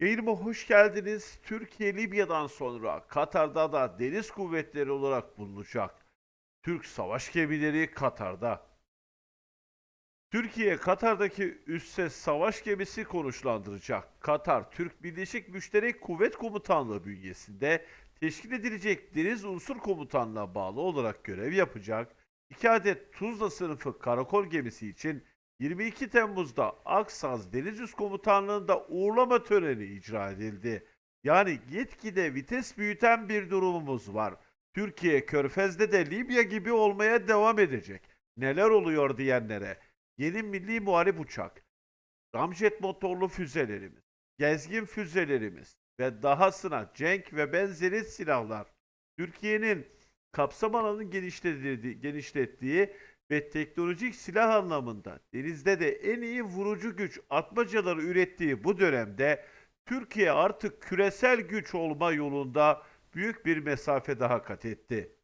Yayınıma hoş geldiniz. Türkiye Libya'dan sonra Katar'da da deniz kuvvetleri olarak bulunacak. Türk savaş gemileri Katar'da. Türkiye Katar'daki üsse savaş gemisi konuşlandıracak. Katar, Türk Birleşik Müşterek Kuvvet Komutanlığı bünyesinde teşkil edilecek deniz unsur komutanlığına bağlı olarak görev yapacak. İki adet Tuzla sınıfı karakol gemisi için 22 Temmuz'da Aksaz Deniz Üst Komutanlığı'nda uğurlama töreni icra edildi. Yani yetkide vites büyüten bir durumumuz var. Türkiye Körfez'de de Libya gibi olmaya devam edecek. Neler oluyor diyenlere. Yeni milli muharip uçak, ramjet motorlu füzelerimiz, gezgin füzelerimiz ve dahasına cenk ve benzeri silahlar Türkiye'nin kapsam alanını genişlettiği ve teknolojik silah anlamında denizde de en iyi vurucu güç atmacaları ürettiği bu dönemde Türkiye artık küresel güç olma yolunda büyük bir mesafe daha kat etti.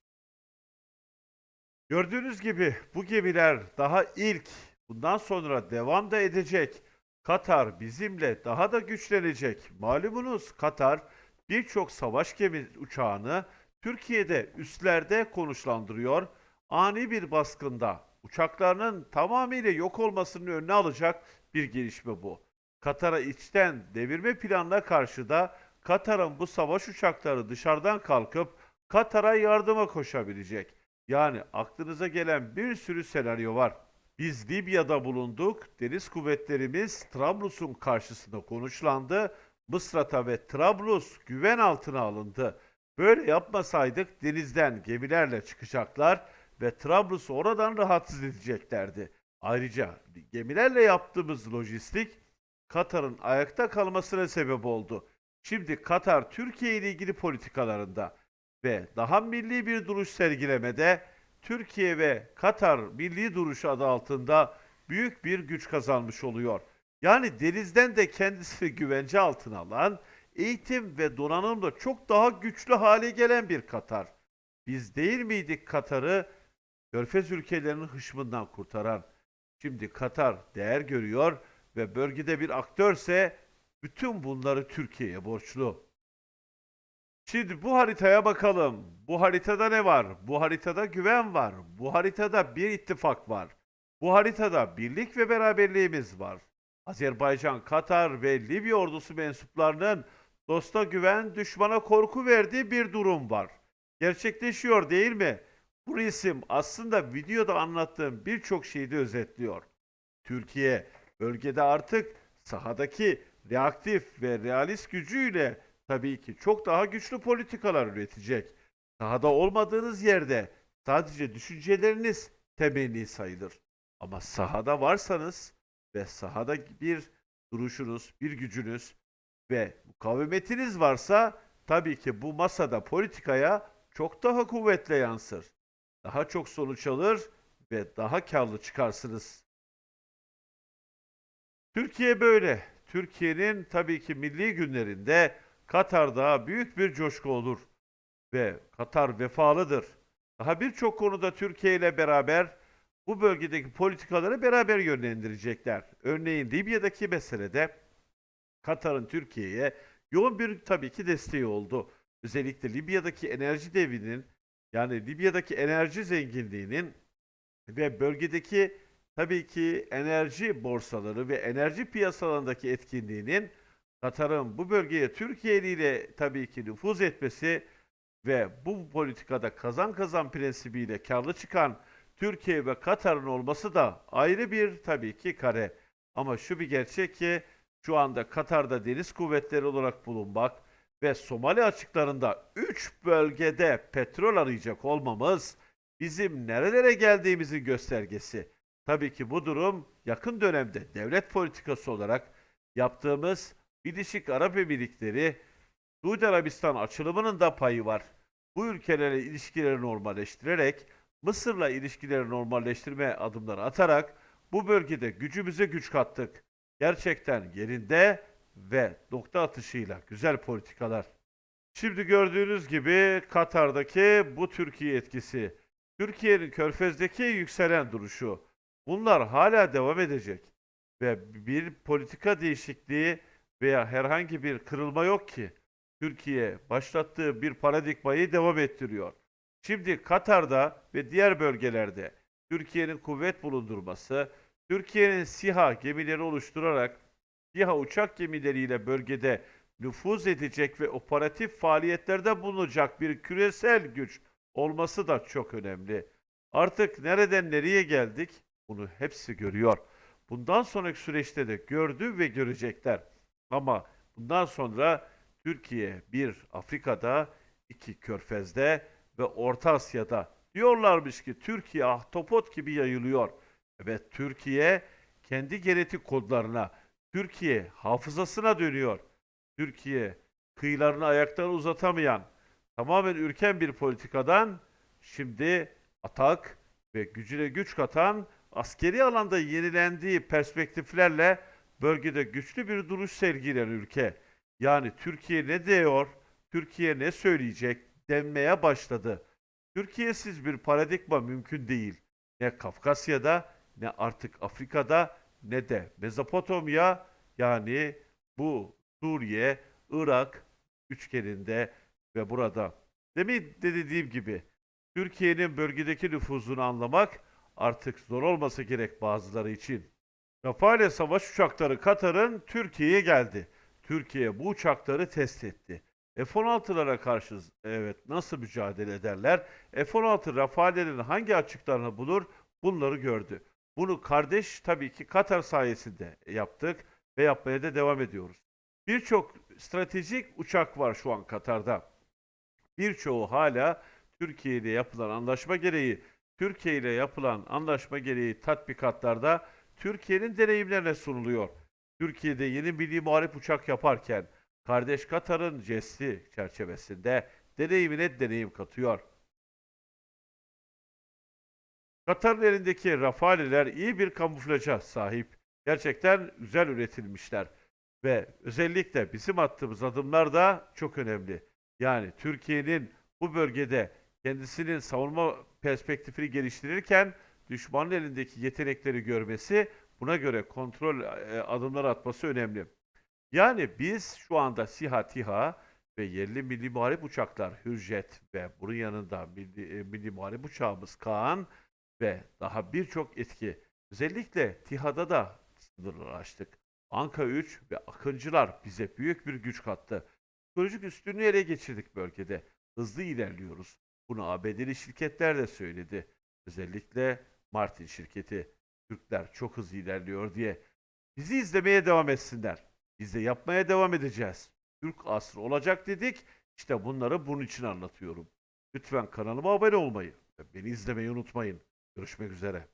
Gördüğünüz gibi bu gemiler daha ilk, bundan sonra devam da edecek. Katar bizimle daha da güçlenecek. Malumunuz Katar birçok savaş gemi uçağını Türkiye'de üslerde konuşlandırıyor. Ani bir baskında uçaklarının tamamıyla yok olmasının önüne alacak bir gelişme bu. Katar'a içten devirme planına karşı da Katar'ın bu savaş uçakları dışarıdan kalkıp Katar'a yardıma koşabilecek. Yani aklınıza gelen bir sürü senaryo var. Biz Libya'da bulunduk. Deniz kuvvetlerimiz Trablus'un karşısında konuşlandı. Mısrata ve Trablus güven altına alındı. Böyle yapmasaydık denizden gemilerle çıkacaklar ve Trablus'u oradan rahatsız edeceklerdi. Ayrıca gemilerle yaptığımız lojistik Katar'ın ayakta kalmasına sebep oldu. Şimdi Katar Türkiye ile ilgili politikalarında ve daha milli bir duruş sergilemede Türkiye ve Katar milli duruşu adı altında büyük bir güç kazanmış oluyor. Yani denizden de kendisini güvence altına alan, eğitim ve donanımla çok daha güçlü hale gelen bir Katar. Biz değil miydik Katar'ı Körfez ülkelerinin hışmından kurtaran? Şimdi Katar değer görüyor ve bölgede bir aktörse bütün bunları Türkiye'ye borçlu. Şimdi bu haritaya bakalım. Bu haritada ne var? Bu haritada güven var. Bu haritada bir ittifak var. Bu haritada birlik ve beraberliğimiz var. Azerbaycan, Katar ve Libya ordusu mensuplarının dosta güven, düşmana korku verdiği bir durum var. Gerçekleşiyor değil mi? Bu resim aslında videoda anlattığım birçok şeyi de özetliyor. Türkiye bölgede artık sahadaki reaktif ve realist gücüyle tabii ki çok daha güçlü politikalar üretecek. Sahada olmadığınız yerde sadece düşünceleriniz temenni sayılır. Ama sahada varsanız ve sahada bir duruşunuz, bir gücünüz ve mukavemetiniz varsa tabii ki bu masada politikaya çok daha kuvvetle yansır. Daha çok sonuç alır ve daha karlı çıkarsınız. Türkiye böyle. Türkiye'nin tabii ki milli günlerinde Katar'da büyük bir coşku olur ve Katar vefalıdır. Daha birçok konuda Türkiye ile beraber bu bölgedeki politikaları beraber yönlendirecekler. Örneğin Libya'daki meselede Katar'ın Türkiye'ye yoğun bir tabii ki desteği oldu. Özellikle Libya'daki enerji devinin yani Libya'daki enerji zenginliğinin ve bölgedeki tabii ki enerji borsaları ve enerji piyasalarındaki etkinliğinin Katar'ın bu bölgeye Türkiye ile tabii ki nüfuz etmesi ve bu politikada kazan kazan prensibiyle karlı çıkan Türkiye ve Katar'ın olması da ayrı bir tabii ki kare. Ama şu bir gerçek ki şu anda Katar'da deniz kuvvetleri olarak bulunmak ve Somali açıklarında 3 bölgede petrol arayacak olmamız bizim nerelere geldiğimizin göstergesi. Tabii ki bu durum yakın dönemde devlet politikası olarak yaptığımız Birleşik Arap Emirlikleri, Suudi Arabistan açılımının da payı var. Bu ülkelerle ilişkileri normalleştirerek, Mısır'la ilişkileri normalleştirme adımları atarak bu bölgede gücümüze güç kattık. Gerçekten yerinde ve nokta atışıyla güzel politikalar. Şimdi gördüğünüz gibi Katar'daki bu Türkiye etkisi, Türkiye'nin Körfez'deki yükselen duruşu bunlar hala devam edecek ve bir politika değişikliği veya herhangi bir kırılma yok ki. Türkiye başlattığı bir paradigmayı devam ettiriyor. Şimdi Katar'da ve diğer bölgelerde Türkiye'nin kuvvet bulundurması, Türkiye'nin SİHA gemileri oluşturarak SİHA uçak gemileriyle bölgede nüfuz edecek ve operatif faaliyetlerde bulunacak bir küresel güç olması da çok önemli. Artık nereden nereye geldik bunu hepsi görüyor. Bundan sonraki süreçte de gördü ve görecekler. Ama bundan sonra Türkiye bir Afrika'da, iki Körfez'de ve Orta Asya'da diyorlarmış ki Türkiye ahtapot gibi yayılıyor. Evet Türkiye kendi genetik kodlarına, Türkiye hafızasına dönüyor. Türkiye kıyılarını ayaktan uzatamayan, tamamen ürken bir politikadan şimdi atak ve gücüne güç katan askeri alanda yenilendiği perspektiflerle bölgede güçlü bir duruş sergileyen ülke. Yani Türkiye ne diyor, Türkiye ne söyleyecek denmeye başladı. Türkiye'siz bir paradigma mümkün değil. Ne Kafkasya'da, ne artık Afrika'da, ne de Mezopotamya yani bu Suriye, Irak üçgeninde ve burada. Demin de dediğim gibi Türkiye'nin bölgedeki nüfuzunu anlamak artık zor olması gerek bazıları için. Rafale savaş uçakları Katar'ın Türkiye'ye geldi. Türkiye bu uçakları test etti. F-16'lara karşı evet nasıl mücadele ederler? F-16 Rafale'nin hangi açıklarını bulur? Bunları gördü. Bunu kardeş tabii ki Katar sayesinde yaptık ve yapmaya da devam ediyoruz. Birçok stratejik uçak var şu an Katar'da. Birçoğu hala Türkiye ile yapılan anlaşma gereği, Türkiye ile yapılan anlaşma gereği tatbikatlarda Türkiye'nin deneyimlerine sunuluyor. Türkiye'de yeni milli muharip uçak yaparken kardeş Katar'ın jesti çerçevesinde deneyimine deneyim katıyor. Katar'ın elindeki Rafale'ler iyi bir kamuflaja sahip. Gerçekten güzel üretilmişler. Ve özellikle bizim attığımız adımlar da çok önemli. Yani Türkiye'nin bu bölgede kendisinin savunma perspektifini geliştirirken düşmanın elindeki yetenekleri görmesi, buna göre kontrol e, adımlar atması önemli. Yani biz şu anda SİHA, TİHA ve yerli milli muharip uçaklar Hürjet ve bunun yanında milli, e, milli muharip uçağımız Kaan ve daha birçok etki. Özellikle TİHA'da da sınırları aştık. Anka 3 ve Akıncılar bize büyük bir güç kattı. Psikolojik üstünlüğü ele geçirdik bölgede. Hızlı ilerliyoruz. Bunu ABD'li şirketler de söyledi. Özellikle Martin şirketi. Türkler çok hızlı ilerliyor diye. Bizi izlemeye devam etsinler. Biz de yapmaya devam edeceğiz. Türk asrı olacak dedik. İşte bunları bunun için anlatıyorum. Lütfen kanalıma abone olmayı ve beni izlemeyi unutmayın. Görüşmek üzere.